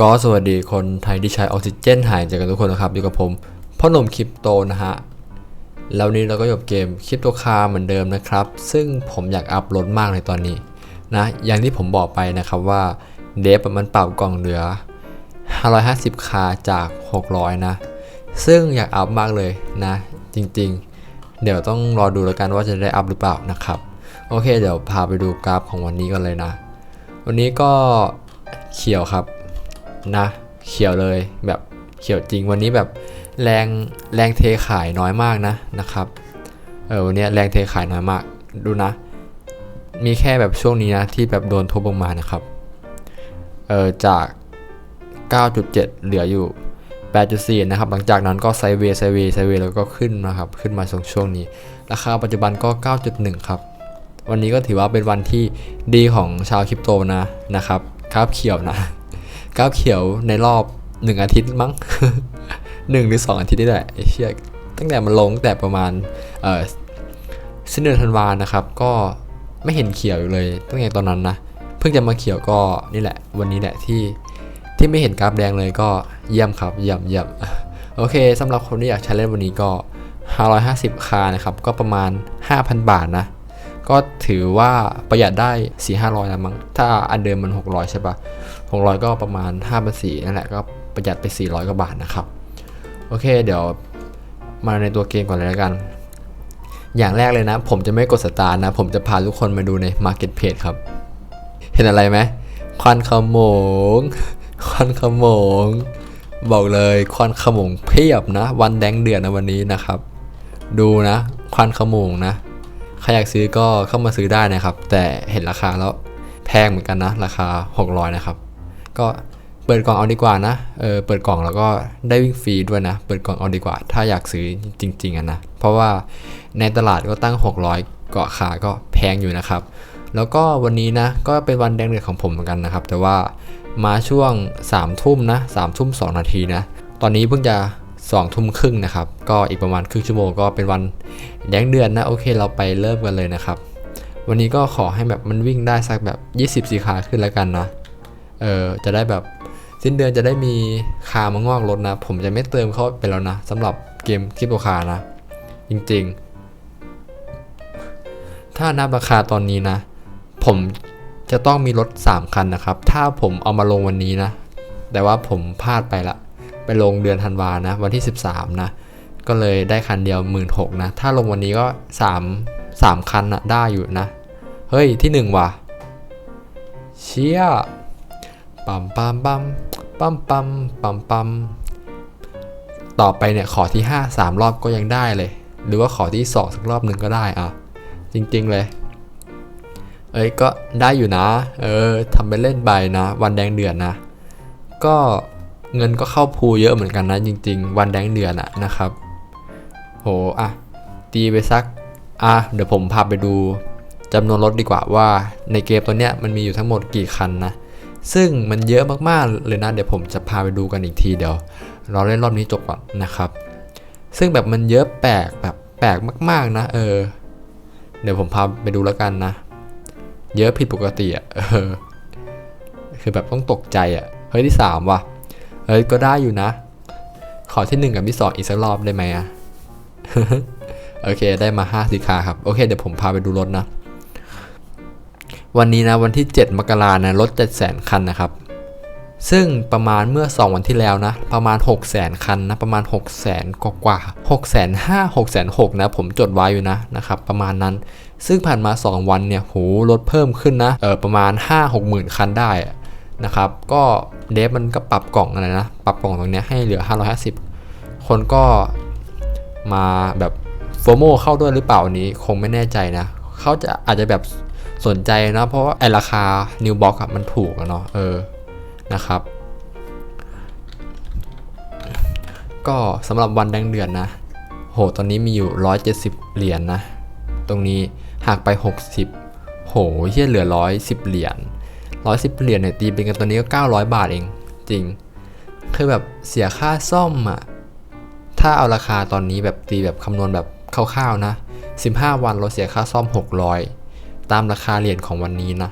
ก็สวัสดีคนไทยที่ใช้ออกซิเจนหายใจกันทุกคนนะครับอยู่กับผมพ่อหนุ่มคริปโตนะฮะแล้วนี้เราก็อยู่กับเกมคริปโตคาเหมือนเดิมนะครับ ซึ่งผมอยากอัพโหลดมากในตอนนี้นะอย่างที่ผมบอกไปนะครับว่าเดฟมันปรับกล่องเหลือ 550 คาจาก 600 นะ ซึ่งอยากอัพมากเลยนะ จริงๆ เดี๋ยวต้องรอดูแล้วกันว่าจะได้อัพหรือเปล่านะครับ โอเค เดี๋ยวพาไปดูกราฟของวันนี้กันเลยนะ วันนี้ก็เขียวครับ นะเขียวเลยแบบเขียวจริงวันนี้แบบแรงแรงเทขายน้อยมากนะนะครับเออวันนี้แรงเทขายน้อยมากดูนะ มีแค่แบบช่วงนี้นะที่แบบโดนทบลงมานะครับเออจาก 9.7 เหลืออยู่ 8.4 นะครับ หลังจากนั้นก็ไซเวย์ไซเวย์ไซเวย์แล้วก็ขึ้นนะครับ ขึ้นมาช่วงช่วงนี้ ราคาปัจจุบันก็ 9.1 ครับ วันนี้ก็ถือว่าเป็นวันที่ดีของชาวคริปโตนะนะครับกราฟเขียวนะ กราฟเขียวในรอบ1อาทิตย์มั้งหนึ่งหรือ2องอาทิตย์นี่แหละไอ้เชี่ยตั้งแต่มันลงตั้งแต่ประมาณเออสิ้นเดือนธันวานะครับ ก็ไม่เห็นเขียวอยู่เลยตั้งแต่ตอนนั้นนะเพิ่งจะมาเขียวก็นี่แหละ วันนี้แหละที่ที่ไม่เห็นกราฟแดงเลยก็เยี่ยมครับเยี่ยมเยี่ยมโอเคสำหรับคนที่อยากใช้เล่นวันนี้ก็ 550คานะครับ ก็ประมาณ 5,000 บาทนะ ก็ถือว่าประหยัดได้ 4 500นะมั้งถ้าอันเดิมมัน 600 ใช่ปะ600 ก็ประมาณ5 4 0นั่นแหละก็ประหยัดไป 400 กว่าบาทนะครับ โอเค เดี๋ยวมาในตัวเกมก่อนเลยแล้วกัน อย่างแรกเลยนะ ผมจะไม่กดสตาร์นะ ผมจะพาทุกคนมาดูใน Market Page ครับ เห็นอะไรไหมควันขโมง ควันขโมง บอกเลยควันขโมงเพียบนะ วันแดงเดือดนะวันนี้นะครับ ดูนะ ควันขโมงนะ ใครอยากซื้อก็เข้ามาซื้อได้นะครับ แต่เห็นราคาแล้วแพงเหมือนกันนะ ราคา 600 นะครับ ก็เปิดกล่องเอาดีกว่านะ เออ เปิดกล่องแล้วก็ได้วิ่งฟรีด้วยนะ เปิดกล่องเอาดีกว่า ถ้าอยากซื้อจริงๆอะนะ เพราะว่าในตลาดก็ตั้ง 600 เกาะขาก็แพงอยู่นะครับ แล้วก็วันนี้นะ ก็เป็นวันแดงเดือดของผมเหมือนกันนะครับ แต่ว่ามาช่วง3ามทุ่มนะสามทุ่มสองนาทีนะ ตอนนี้เพิ่งจะ 2องทุ่มครึ่งนะครับ ก็อีกประมาณครึ่งชั่วโมงก็เป็นวันแดงเดือนนะ โอเคเราไปเริ่มกันเลยนะครับ วันนี้ก็ขอให้แบบมันวิ่งได้สักแบบ 20สีขาขึ้นแล้วกันนะเออจะได้แบบสิ้นเดือนจะได้มีคามางอกรถนะ ผมจะไม่เติมเข้าไปแล้วนะสำหรับเกมคริปโตคานะ จริงๆ ถ้านับราคาตอนนี้นะ ผมจะต้องมีรถ 3 คันนะครับ ถ้าผมเอามาลงวันนี้นะ แต่ว่าผมพลาดไปละ ไปลงเดือนธันวานะ วันที่ 13 นะ ก็เลยได้คันเดียว 1 6ื่นนะ ถ้าลงวันนี้ก็ 3 3 คันนะได้อยู่นะ เฮ้ยที่ 1 ว่ะ เชี่ยปั๊มปั๊มปั๊มปั๊มปั๊มปั๊มปั๊มต่อไปเนี่ยขอที่ 5 3 รอบก็ยังได้เลย หรือว่าขอที่ 2 สักรอบหนึ่งก็ได้อะ จริง ๆ เลย เอ้ยก็ได้อยู่นะ เออทำไปเล่นใบนะ วันแดงเดือนนะ ก็ เงินก็เข้าพูเยอะเหมือนกันนะจริง ๆ วันแดงเดือนอะนะครับ โหอะตีไปสักอะเดี๋ยวผมพาไปดูจำนวนรถดีกว่าว่าในเกมตัวเนี้ยมันมีอยู่ทั้งหมดกี่คันนะ ซึ่งมันเยอะมากๆเลยนะ เดี๋ยวผมจะพาไปดูกันอีกทีเดี๋ยว เราเล่นรอบนี้จบก่อนนะครับ ซึ่งแบบมันเยอะแปลกแบบแปลกมากๆนะ เออ เดี๋ยวผมพาไปดูแล้วกันนะ เยอะผิดปกติอะเออ คือแบบต้องตกใจอะ เฮ้ยที่สามว่ะ เฮ้ยก็ได้อยู่นะ ขอที่หนึ่งกับที่สอีกสักรอบได้ไหมอะโอเค ได้มา 5สีขาครับ โอเค เดี๋ยวผมพาไปดูรถนะ วันนี้นะวันที่ 7 มกรานะรถ 7 0 0 0 0คันนะครับ ซึ่งประมาณเมื่อ 2 วันที่แล้วนะ ประมาณ 6 0 0 0 0คันนะ ประมาณ 6 0 0 0 0กว่ากว่า6 5 0 0 0 6 6 0 0นะ ผมจดไว้อยู่นะนะครับ ประมาณนั้น ซึ่งผ่านมา 2 วันเนี่ยโหรถเพิ่มขึ้นนะ เออประมาณ 5 6หมื่นคันได้ นะครับ ก็เดฟมันก็ปรับกล่องอะไรนะ ปรับกล่องตรงนี้ให้เหลือ 550 คนก็มาแบบโฟโมเข้าด้วยหรือเปล่านี้คงไม่แน่ใจนะ เขาจะอาจจะแบบสนใจนะ เพราะว่าไอราคา New Box อะมันถูกอะเนาะเออนะครับ ก็สำหรับวันแดงเดือนนะ โหตอนนี้มีอยู่ 170 เหรียญนนะ ตรงนี้หักไป 60 โหเฮียเหลือ 110 เหรียญ 110เหรียญเนี่ยตีเป็นกันตัวนี้ก็900บาทเอง จริง คือแบบเสียค่าซ่อมอะถ้าเอาราคาตอนนี้แบบตีแบบคำนวณแบบคร่าวๆนะ 15 วันเราเสียค่าซ่อม 600 ตามราคาเหรียญของวันนี้นะ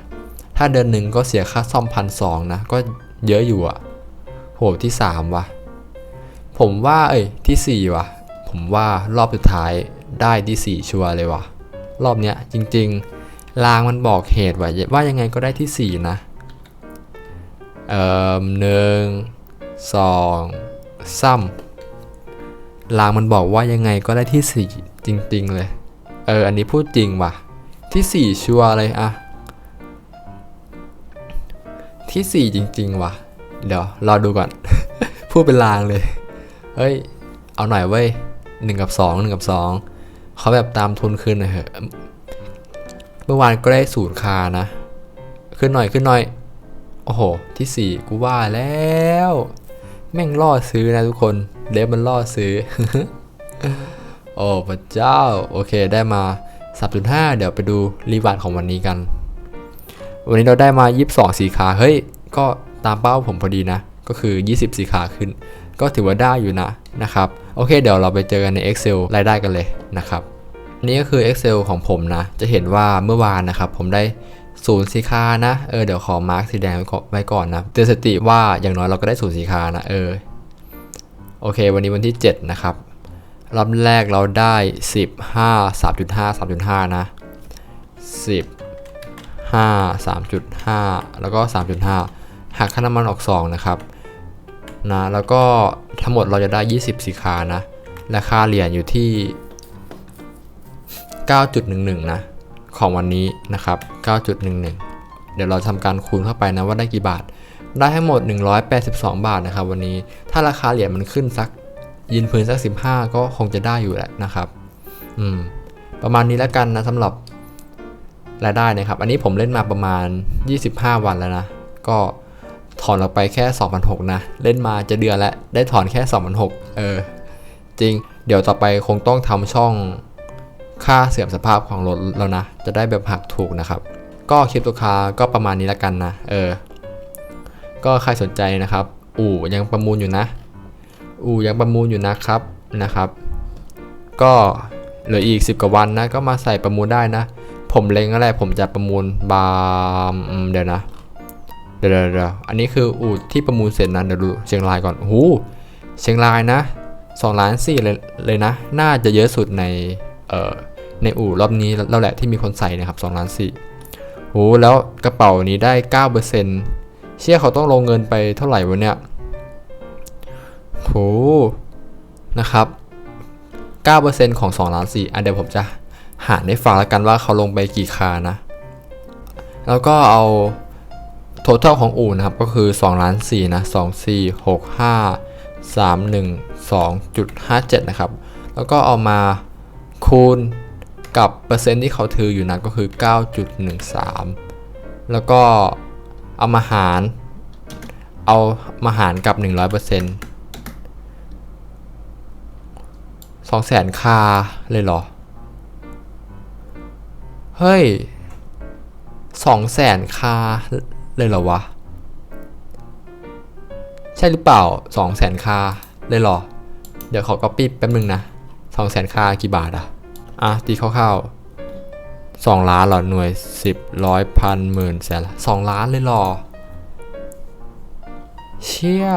ถ้าเดือนหนึ่งก็เสียค่าซ่อมพันสองนะ ก็เยอะอยู่อะโหที่สามวะผมว่าเอ้ยที่สี่วะผมว่ารอบสุดท้ายได้ที่สี่ชัวร์เลยวะรอบเนี้ยจริงๆ ลางมันบอกเหตุว่าว่ายังไงก็ได้ที่สี่นะ เอ่อหนึ่งสองซ้ำลางมันบอกว่ายังไงก็ได้ที่สี่จริง ๆ เลย เออ อันนี้พูดจริงว่ะ ที่สี่ชัวร์เลยอะที่สี่จริง ๆ ว่ะ เดี๋ยว รอดูก่อน พูดเป็นลางเลย เฮ้ย เอาหน่อยเว้ยหนึ่งกับสองหนึ่งกับสองเขาแบบตามทุนคืนหน่อยเถอะ เมื่อวานก็ได้ศูนย์คานะ ขึ้นหน่อยขึ้นหน่อย โอ้โห ที่สี่กูว่าแล้ว แม่งล่อซื้อนะทุกคน เดฟมันล่อซื้อ โอ้พระเจ้า โอเคได้มา 3.5 เดี๋ยวไปดูรีวาร์ดของวันนี้กัน วันนี้เราได้มา 22 สีขา เฮ้ย ก็ตามเป้าผมพอดีนะ ก็คือ 20 สีขาขึ้น ก็ถือว่าได้อยู่นะนะครับ โอเค เดี๋ยวเราไปเจอกันใน Excel รายได้กันเลยนะครับ นี่ก็คือ Excel ของผมนะ จะเห็นว่าเมื่อวานนะครับ ผมได้ศูนย์สีคานะ เออ เดี๋ยวขอมาร์กสีแดงไว้ก่อนนะ เตือนสติว่าอย่างน้อยเราก็ได้ศูนย์สีคานะ เออ โอเค วันนี้วันที่ 7 นะครับรอบแรกเราได้ 15 3.5 3.5 นะ 10 5 3.5 แล้วก็ 3.5 หักค่าน้ำมันออก 2 นะครับ นะ แล้วก็ทั้งหมดเราจะได้ 20สีคานะ ราคาเหรียญอยู่ที่ 9.11 นะ ของวันนี้นะครับ 9.11 เดี๋ยวเราทำการคูณเข้าไปนะว่าได้กี่บาท ได้ทั้งหมด 182 บาทนะครับ วันนี้ถ้าราคาเหรียญมันขึ้นสักยืนพื้นสัก 15 ก็คงจะได้อยู่แหละนะครับ อืม ประมาณนี้แล้วกันนะสำหรับรายได้นะครับ อันนี้ผมเล่นมาประมาณ 25 วันแล้วนะ ก็ถอนออกไปแค่2,600นะ เล่นมาจะเดือนแล้ว ได้ถอนแค่2,600เออ จริง เดี๋ยวต่อไปคงต้องทำช่อง ค่าเสื่อมสภาพของรถแล้วนะ จะได้แบบหักถูกนะครับ ก็คลิปตัวคาก็ประมาณนี้ล้วกันนะ เออ ก็ใครสนใจนะครับ อู่ยังประมูลอยู่นะ อู่ยังประมูลอยู่นะครับนะครับ ก็เหลืออีก 10 กว่าวันนะ ก็มาใส่ประมูลได้นะ ผมเล็งอะไรผมจะประมูลบามเดี๋ยวนะ เดี๋ยวเดี๋ยวอันนี้คืออู่ที่ประมูลเสร็จนะเดี๋ยวดูเชียงรายก่อนโอ้เชียงรายนะ2ล้านสี่เลยเลยนะ น่าจะเยอะสุดใน ในอู่รอบนี้แล้วแหละที่มีคนใส่นะครับ2ล้านสี่โอ้แล้วกระเป๋านี้ได้9%เชื่อเขาต้องลงเงินไปเท่าไหร่วะเนี่ยโหนะครับ 9%ของ 2 ล้าน4อันเดี๋ยวผมจะหารให้ฟังแล้วกันว่าเขาลงไปกี่คานะ แล้วก็เอา total ของอู่นะครับ ก็คือ 2 ล้าน4นะ 2 4 6 5 3 1 2.57 นะครับ แล้วก็เอามา คูณกับเปอร์เซ็นต์ที่เขาถืออยู่นะก็คือ 9.13 แล้วก็เอามาหาร เอามาหารกับ 100%สองแสนคาเลยเหรอ เฮ้ยสองแสนคาเลยเหรอวะ ใช่หรือเปล่าสองแสนคาเลยเหรอ เดี๋ยวขอก๊อปปี้แป๊บนึงนะ สองแสนคากี่บาทอะอะตีคร่าวๆสองล้านหรอหน่วยสิบร้อยพันหมื่นแสนสองล้านเลยหรอ เชี่ย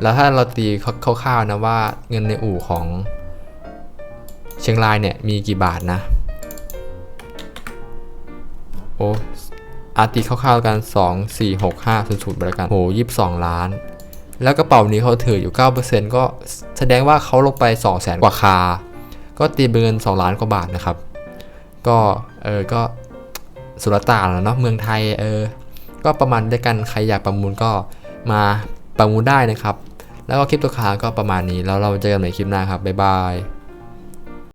แล้วถ้าเราตีคร่าวๆนะว่าเงินในอู่ของเชียงรายเนี่ยมีกี่บาทนะ โอ้อาตีคร่าวๆกัน 2 4 6 5 0 0ไปแล้วกันโห22 ล้าน แล้วกระเป๋านี้เขาถืออยู่ 9%ก็แสดงว่าเขาลงไป 2 0 0แสนกว่าคา ก็ตีเป็นเงิน 2 ล้านกว่าบาทนะครับ ก็เออก็สุรต่านแล้วเนาะเมืองไทยเออ ก็ประมาณด้วยกันใครอยากประมูลก็มาประมูลได้นะครับ แล้วก็คลิปตัวค้าก็ประมาณนี้แล้วเราเจอกันใหม่คลิปหน้าครับบ๊ายบาย